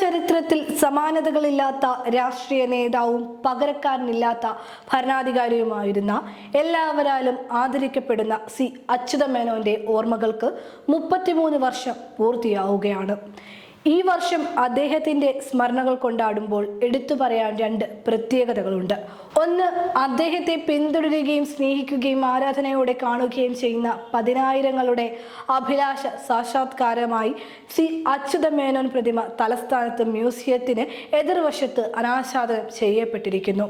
ചരിത്രത്തിൽ സമാനതകളില്ലാത്ത രാഷ്ട്രീയ നേതാവും പകരക്കാരനില്ലാത്ത ഭരണാധികാരിയുമായിരുന്ന എല്ലാവരാലും ആദരിക്കപ്പെടുന്ന സി. അച്യുതമേനോന്റെ ഓർമ്മകൾക്ക് മുപ്പത്തിമൂന്ന് വർഷം പൂർത്തിയാവുകയാണ്. ഈ വർഷം അദ്ദേഹത്തിന്റെ സ്മരണകൾ കൊണ്ടാടുമ്പോൾ എടുത്തു പറയാൻ രണ്ട് പ്രത്യേകതകളുണ്ട്. ഒന്ന് അദ്ദേഹത്തെ പിന്തുടരുകയും സ്നേഹിക്കുകയും ആരാധനയോടെ കാണുകയും ചെയ്യുന്ന പതിനായിരങ്ങളുടെ അഭിലാഷ സാക്ഷാത്കാരമായി സി അച്യുത മേനോൻ പ്രതിമ തലസ്ഥാനത്ത് മ്യൂസിയത്തിന് എതിർവശത്ത് അനാച്ഛാദനം ചെയ്യപ്പെട്ടിരിക്കുന്നു.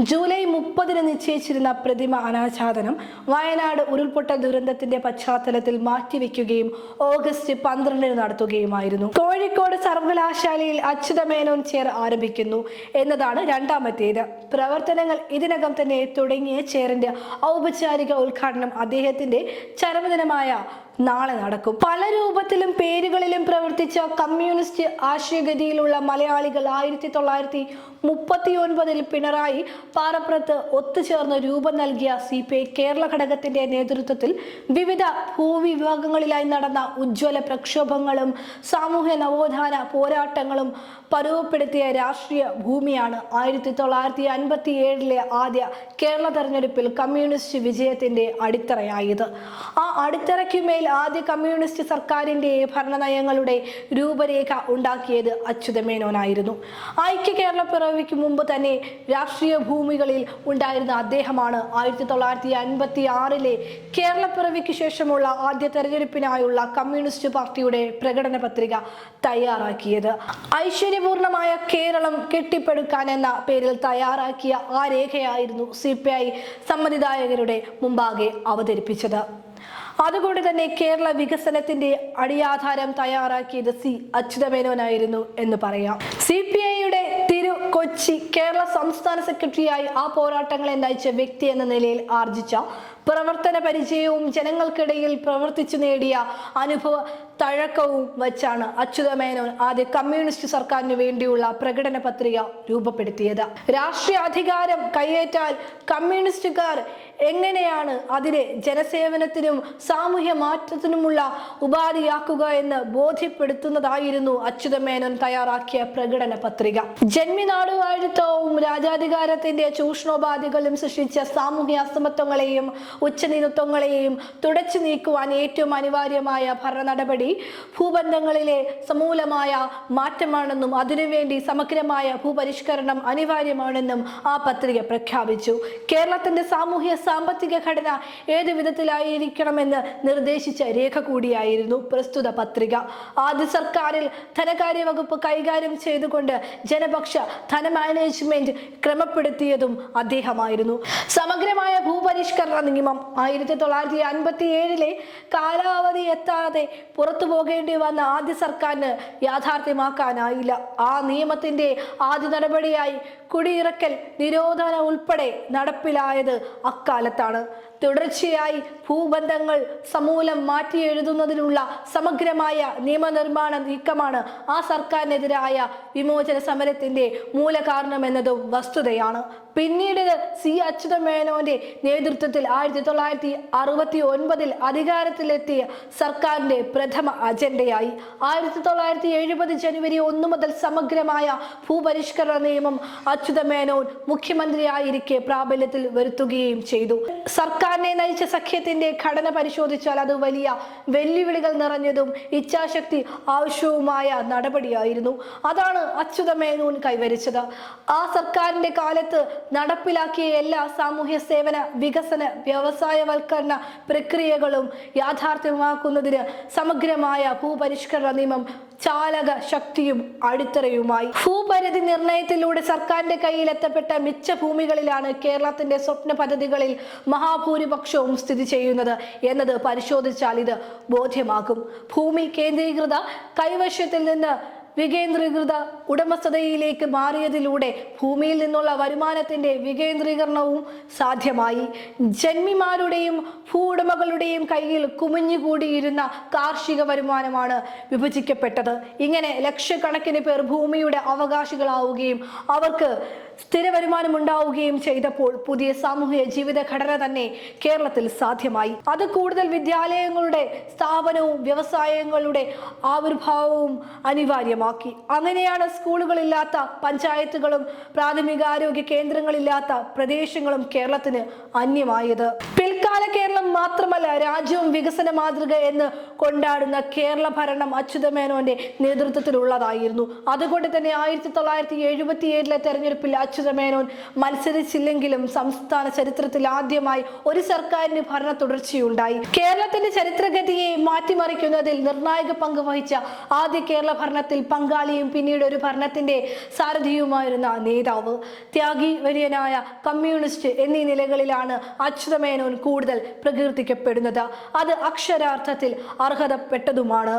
ജൂലൈ മുപ്പതിന് നിശ്ചയിച്ചിരുന്ന പ്രതിമ അനാച്ഛാദനം വയനാട് ഉരുൾപൊട്ട ദുരന്തത്തിന്റെ പശ്ചാത്തലത്തിൽ മാറ്റിവെക്കുകയും ഓഗസ്റ്റ് പന്ത്രണ്ടിന് നടത്തുകയുമായിരുന്നു. കോഴിക്കോട് സർവകലാശാലയിൽ അച്യുത മേനോൻ ചെയർ ആരംഭിക്കുന്നു എന്നതാണ് രണ്ടാമത്തേത്. പ്രവർത്തനങ്ങൾ ഇതിനകം തന്നെ തുടങ്ങിയ ചെയറിന്റെ ഔപചാരിക ഉദ്ഘാടനം അദ്ദേഹത്തിന്റെ ചരമദിനമായ നാളെ നടക്കും. പല രൂപത്തിലും പേരുകളിലും പ്രവർത്തിച്ച കമ്മ്യൂണിസ്റ്റ് ആശയഗതിയിലുള്ള മലയാളികൾ ആയിരത്തി തൊള്ളായിരത്തി മുപ്പത്തി ഒൻപതിൽ പിണറായി പാറപ്പുറത്ത് ഒത്തുചേർന്ന് രൂപം നൽകിയ സി പി ഐ കേരള ഘടകത്തിന്റെ നേതൃത്വത്തിൽ വിവിധ ഭൂവിഭാഗങ്ങളിലായി നടന്ന ഉജ്ജ്വല പ്രക്ഷോഭങ്ങളും സാമൂഹ്യ നവോത്ഥാന പോരാട്ടങ്ങളും പരുവപ്പെടുത്തിയ രാഷ്ട്രീയ ഭൂമിയാണ് ആയിരത്തി തൊള്ളായിരത്തി അൻപത്തി ഏഴിലെ ആദ്യ കേരള തെരഞ്ഞെടുപ്പിൽ കമ്മ്യൂണിസ്റ്റ് വിജയത്തിന്റെ അടിത്തറയായത്. ആ അടിത്തറയ്ക്കുമേൽ ആദ്യ കമ്മ്യൂണിസ്റ്റ് സർക്കാരിന്റെ ഭരണനയങ്ങളുടെ രൂപരേഖ ഉണ്ടാക്കിയത് അച്യുതമേനോനായിരുന്നു ഐക്യ കേരള പിറവിക്ക് മുമ്പ് തന്നെ രാഷ്ട്രീയ ഭൂമികളിൽ ഉണ്ടായിരുന്ന അദ്ദേഹമാണ് ആയിരത്തി തൊള്ളായിരത്തി അൻപത്തി ആറിലെ കേരള പിറവിക്ക് ശേഷമുള്ള ആദ്യ തെരഞ്ഞെടുപ്പിനായുള്ള കമ്മ്യൂണിസ്റ്റ് പാർട്ടിയുടെ പ്രകടന പത്രിക തയ്യാറാക്കിയത്. ഐശ്വര്യപൂർണമായ കേരളം കെട്ടിപ്പടുക്കാൻ എന്ന പേരിൽ തയ്യാറാക്കിയ ആ രേഖയായിരുന്നു സി പി ഐ സമ്മതിദായകരുടെ മുമ്പാകെ അവതരിപ്പിച്ചത്. അതുകൊണ്ട് തന്നെ കേരള വികസനത്തിന്റെ അടിയാധാരം തയ്യാറാക്കിയത് സി അച്യുതമേനോനായിരുന്നു എന്ന് പറയാം. സി പി ഐയുടെ തിരു കൊച്ചി കേരള സംസ്ഥാന സെക്രട്ടറിയായി ആ പോരാട്ടങ്ങളെ നയിച്ച വ്യക്തി എന്ന നിലയിൽ ആർജിച്ച പ്രവർത്തന പരിചയവും ജനങ്ങൾക്കിടയിൽ പ്രവർത്തിച്ചു നേടിയ അനുഭവ തഴക്കവും വച്ചാണ് അച്യുതമേനോൻ ആദ്യ കമ്മ്യൂണിസ്റ്റ് സർക്കാരിന് വേണ്ടിയുള്ള പ്രകടന പത്രിക രൂപപ്പെടുത്തിയത്. രാഷ്ട്രീയ അധികാരം കയ്യേറ്റാൽ കമ്മ്യൂണിസ്റ്റുകാർ എങ്ങനെയാണ് അതിനെ ജനസേവനത്തിനും സാമൂഹ്യ മാറ്റത്തിനുമുള്ള ഉപാധിയാക്കുക എന്ന് ബോധ്യപ്പെടുത്തുന്നതായിരുന്നു അച്യുതമേനോൻ തയ്യാറാക്കിയ പ്രകടന പത്രിക. ജന്മിനാടുവാഴിത്തവും രാജാധികാരത്തിന്റെ ചൂഷണോപാധികളും സൃഷ്ടിച്ച സാമൂഹ്യ അസമത്വങ്ങളെയും ഉച്ചനീതത്വങ്ങളെയും തുടച്ചു നീക്കുവാൻ ഏറ്റവും അനിവാര്യമായ ഭരണ നടപടി ഭൂബന്ധങ്ങളിലെ സമൂലമായ മാറ്റമാണെന്നും അതിനുവേണ്ടി സമഗ്രമായ ഭൂപരിഷ്കരണം അനിവാര്യമാണെന്നും ആ പത്രിക പ്രഖ്യാപിച്ചു. കേരളത്തിന്റെ സാമൂഹ്യ സാമ്പത്തിക ഘടന ഏത് വിധത്തിലായിരിക്കണമെന്ന് നിർദ്ദേശിച്ച രേഖ കൂടിയായിരുന്നു പ്രസ്തുത പത്രിക. ആദ്യ സർക്കാരിൽ ധനകാര്യ വകുപ്പ് കൈകാര്യം ചെയ്തുകൊണ്ട് ജനപക്ഷ ധന മാനേജ്മെന്റ് ക്രമപ്പെടുത്തിയതും അദ്ദേഹമായിരുന്നു. സമഗ്രമായ ഭൂപരിഷ്കരണ നിയമം ആയിരത്തി തൊള്ളായിരത്തി അൻപത്തി ഏഴിലെ കാലാവധി എത്താതെ പുറത്തു പോകേണ്ടി വന്ന ആദ്യ സർക്കാരിന് യാഥാർത്ഥ്യമാക്കാനായില്ല. ആ നിയമത്തിന്റെ ആദ്യ നടപടിയായി കുടിയിറക്കൽ നിരോധന ഉൾപ്പെടെ നടപ്പിലായത് അക്കാലത്താണ്. തുടർച്ചയായി ഭൂബന്ധങ്ങൾ സമൂലം മാറ്റി എഴുതുന്നതിനുള്ള സമഗ്രമായ നിയമനിർമ്മാണ നീക്കമാണ് ആ സർക്കാരിനെതിരായ വിമോചന സമരത്തിന്റെ മൂലകാരണമെന്നതും വസ്തുതയാണ്. പിന്നീട് സി അച്യുതമേനോന്റെ നേതൃത്വത്തിൽ ആയിരത്തി തൊള്ളായിരത്തി അറുപത്തി ഒൻപതിൽ അധികാരത്തിലെത്തിയ സർക്കാരിന്റെ പ്രഥമ അജണ്ടയായി. ആയിരത്തി തൊള്ളായിരത്തി എഴുപത് ജനുവരി ഒന്ന് മുതൽ സമഗ്രമായ ഭൂപരിഷ്കരണ നിയമം അച്യുത മേനോൻ മുഖ്യമന്ത്രിയായിരിക്കെ പ്രാബല്യത്തിൽ വരുത്തുകയും ചെയ്തു. സർക്കാരിനെ നയിച്ച സഖ്യത്തിന്റെ ഘടന പരിശോധിച്ചാൽ അത് വലിയ വെല്ലുവിളികൾ നിറഞ്ഞതും ഇച്ഛാശക്തി ആവശ്യവുമായ നടപടിയായിരുന്നു. അതാണ് അച്യുത മേനോൻ കൈവരിച്ചത്. ആ സർക്കാരിന്റെ കാലത്ത് നടപ്പിലാക്കിയ എല്ലാ സാമൂഹ്യ സേവന വികസന വ്യവസായവൽക്കരണ പ്രക്രിയകളും യാഥാർത്ഥ്യമാക്കുന്നതിന് സമഗ്രമായ ഭൂപരിഷ്കരണ നിയമം ചാലക ശക്തിയും അടിത്തറയുമായി. ഭൂപരിധി നിർണയത്തിലൂടെ സർക്കാരിന്റെ കയ്യിൽ എത്തപ്പെട്ട മിച്ച ഭൂമികളിലാണ് കേരളത്തിന്റെ സ്വപ്ന പദ്ധതികളിൽ മഹാഭൂരിപക്ഷവും സ്ഥിതി ചെയ്യുന്നത് എന്നത് പരിശോധിച്ചാൽ ഇത് ബോധ്യമാകും. ഭൂമി കേന്ദ്രീകൃത കൈവശത്തിൽ നിന്ന് വികേന്ദ്രീകൃത ഉടമസ്ഥതയിലേക്ക് മാറിയതിലൂടെ ഭൂമിയിൽ നിന്നുള്ള വരുമാനത്തിന്റെ വികേന്ദ്രീകരണവും സാധ്യമായി. ജന്മിമാരുടെയും ഭൂവുടമകളുടെയും കയ്യിൽ കുമിഞ്ഞുകൂടിയിരുന്ന കാർഷിക വരുമാനമാണ് വിഭജിക്കപ്പെട്ടത്. ഇങ്ങനെ ലക്ഷക്കണക്കിന് പേർ ഭൂമിയുടെ അവകാശികളാവുകയും അവർക്ക് സ്ഥിര വരുമാനം ഉണ്ടാവുകയും ചെയ്തപ്പോൾ പുതിയ സാമൂഹിക ജീവിത ഘടന തന്നെ കേരളത്തിൽ സാധ്യമായി. അത് കൂടുതൽ വിദ്യാലയങ്ങളുടെ സ്ഥാപനവും വ്യവസായങ്ങളുടെ ആവിർഭാവവും അനിവാര്യമാക്കി. അങ്ങനെയാണ് സ്കൂളുകളില്ലാത്ത പഞ്ചായത്തുകളും പ്രാഥമികാരോഗ്യ കേന്ദ്രങ്ങളില്ലാത്ത പ്രദേശങ്ങളും കേരളത്തിന് അന്യമായത്. പിൽക്കാല കേരളം മാത്രമല്ല രാജ്യവും വികസന മാതൃക എന്ന് കൊണ്ടാടുന്ന കേരള ഭരണം അച്യുതമേനോന്റെ നേതൃത്വത്തിലുള്ളതായിരുന്നു. അതുകൊണ്ട് തന്നെ ആയിരത്തി തൊള്ളായിരത്തി എഴുപത്തി ഏഴിലെ തെരഞ്ഞെടുപ്പിൽ അച്യുതമേനോൻ മത്സരിച്ചില്ലെങ്കിലും സംസ്ഥാന ചരിത്രത്തിൽ ആദ്യമായി ഒരു സർക്കാരിന് ഭരണ തുടർച്ചയുണ്ടായി. കേരളത്തിന്റെ ചരിത്രഗതിയെ മാറ്റിമറിക്കുന്നതിൽ നിർണായക പങ്ക് വഹിച്ച ആദ്യ കേരള ഭരണത്തിൽ പങ്കാളിയും പിന്നീട് ഒരു ഭരണത്തിന്റെ സാരഥിയുമായിരുന്ന നേതാവ്. ത്യാഗി വര്യനായ കമ്മ്യൂണിസ്റ്റ് എന്നീ നിലകളിലാണ് അച്യുതമേനോൻ കൂടുതൽ പ്രകീർത്തിക്കപ്പെടുന്നത്. അത് അക്ഷരാർത്ഥത്തിൽ അർഹതപ്പെട്ടതുമാണ്.